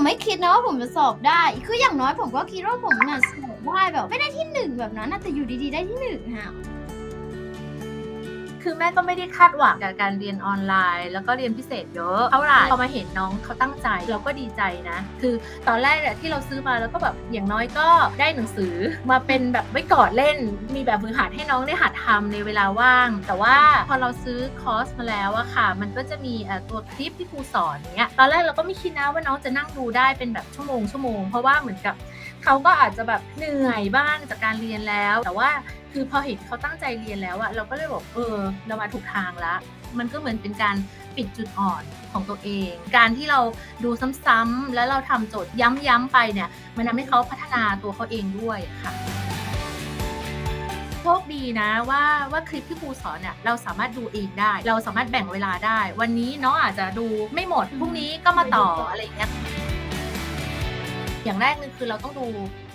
ผมไม่คิดนะว่าผมจะสอบได้ คืออย่างน้อยผมก็คิดว่าผมน่ะสอบได้แบบ ไม่ได้ที่หนึ่งแบบนั้นนะแต่อยู่ดีๆได้ที่หนึ่งฮะ คือแม่ก็ไม่ได้คาดหวังกับการเรียนออนไลน์ แล้วก็เรียนพิเศษเยอะเท่าไหร่พอมาเห็นน้องเขาตั้งใจเราก็ดีใจนะ คือตอนแรกเนี่ยที่เราซื้อมาแล้วก็แบบอย่างน้อยก็ได้หนังสือมาเป็นแบบไว้กอดเล่น มีแบบฝึกหัดให้น้องได้หัดทำในเวลาว่าง แต่ว่าพอเราซื้อคอร์สมาแล้วอะค่ะ มันก็จะมีตัวคลิปที่ครูสอนเงี้ยตอนแรกเราก็ไม่คิดนะว่าน้องจะนั่งดูได้เป็นแบบชั่วโมงชั่วโมงเพราะว่าเหมือนกับเขาก็อาจจะแบบเหนื่อยบ้างจากการเรียนแล้ว แต่ว่า คือพอเห็นเขาตั้งใจเรียนแล้วอะเราก็เลยบอกเออเรามาถูกทางแล้วมันก็เหมือนเป็นการปิดจุดอ่อนของตัวเอง การที่เราดูซ้ำๆแล้วเราทำโจทย์ย้ำๆไปเนี่ย มันทำให้เขาพัฒนาตัวเขาเองด้วยค่ะโชคดีนะว่าว่าคลิปที่ครูสอนเนี่ยเราสามารถดูเองได้ เราสามารถแบ่งเวลาได้ วันนี้น้องอาจจะดูไม่หมดพรุ่งนี้ก็มาต่ออะไรอย่างเงี้ยอย่างแรกนึงคือเราต้องดู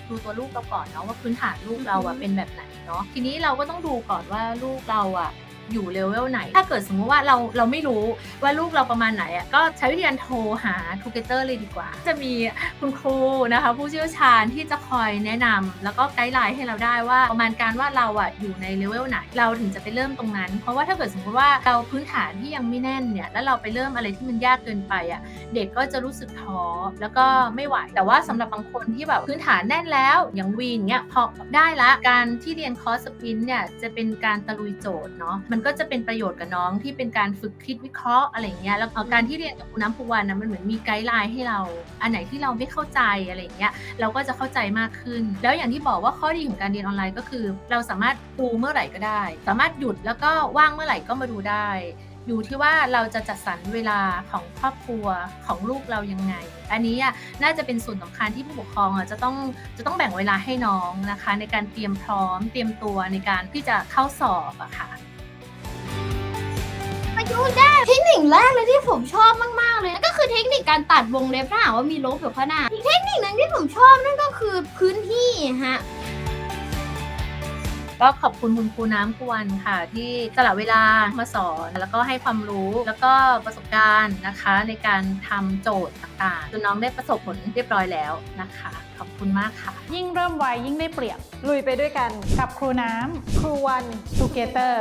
ดูตัวลูกเราก่อนเนาะว่าพื้นฐานลูกเราอะเป็นแบบไหนเนาะทีนี้เราก็ต้องดูก่อนว่าลูกเราอะ อยู่เลเวลไหน ถ้าเกิดสมมติว่าเราเราไม่รู้ว่าลูกเราประมาณไหนอะก็ใช้วิธีการโทรหาทูเกเตอร์เลยดีกว่า จะมีคุณครูนะคะ ผู้เชี่ยวชาญที่จะคอยแนะนำแล้วก็ไกด์ไลน์ให้เราได้ว่าประมาณการว่าเราอะอยู่ในเลเวลไหน เราถึงจะไปเริ่มตรงนั้น เพราะว่าถ้าเกิดสมมติว่าเราพื้นฐานที่ยังไม่แน่นเนี่ยแล้วเราไปเริ่มอะไรที่มันยากเกินไปอะเด็กก็จะรู้สึกท้อแล้วก็ไม่ไหว แต่ว่าสำหรับบางคนที่แบบพื้นฐานแน่นแล้วอย่างวีนเนี้ยพอได้ละการที่เรียนคอร์สสปินเนี่ยจะเป็นการตะลุยโจทย์เนาะมันก็จะเป็นประโยชน์กับน้องที่เป็นการฝึกคิดวิเคราะห์อะไรอย่างเงี้ยแล้วเอาการที่เรียนกับครูน้ำภูวันนะมันเหมือนมีไกด์ไลน์ให้เรา อันไหนที่เราไม่เข้าใจอะไรอย่างเงี้ยเราก็จะเข้าใจมากขึ้น แล้วอย่างที่บอกว่าข้อดีของการเรียนออนไลน์ก็คือ เราสามารถดูเมื่อไหร่ก็ได้ สามารถหยุดแล้วก็ว่างเมื่อไหร่ก็มาดูได้อยู่ที่ว่าเราจะจัดสรรเวลาของครอบครัวของลูกเรายังไง อันนี้อะน่าจะเป็นส่วนสำคัญที่ผู้ปกครองอะจะต้องจะต้องแบ่งเวลาให้น้องนะคะ ในการเตรียมพร้อมเตรียมตัวในการที่จะเข้าสอบอะค่ะ ประยุกต์ได้เทคนิคแรกเลยที่ผมชอบมากๆเลยก็คือเทคนิคการตัดวงเล็บถ้าหากว่ามีลบอยู่ข้างหน้าอีกเทคนิคหนึ่งที่ผมชอบนั่นก็คือพื้นที่ฮะ ก็ขอบคุณคุณครูน้ำครูวันค่ะ ที่สละเวลามาสอนแล้วก็ให้ความรู้แล้วก็ประสบการณ์นะคะ ในการทำโจทย์ต่างๆจนน้องได้ประสบผลเรียบร้อยแล้วนะคะ ขอบคุณมากค่ะ ยิ่งเริ่มไวยิ่งได้เปรียบ ลุยไปด้วยกันกับครูน้ำ ครูวัน Together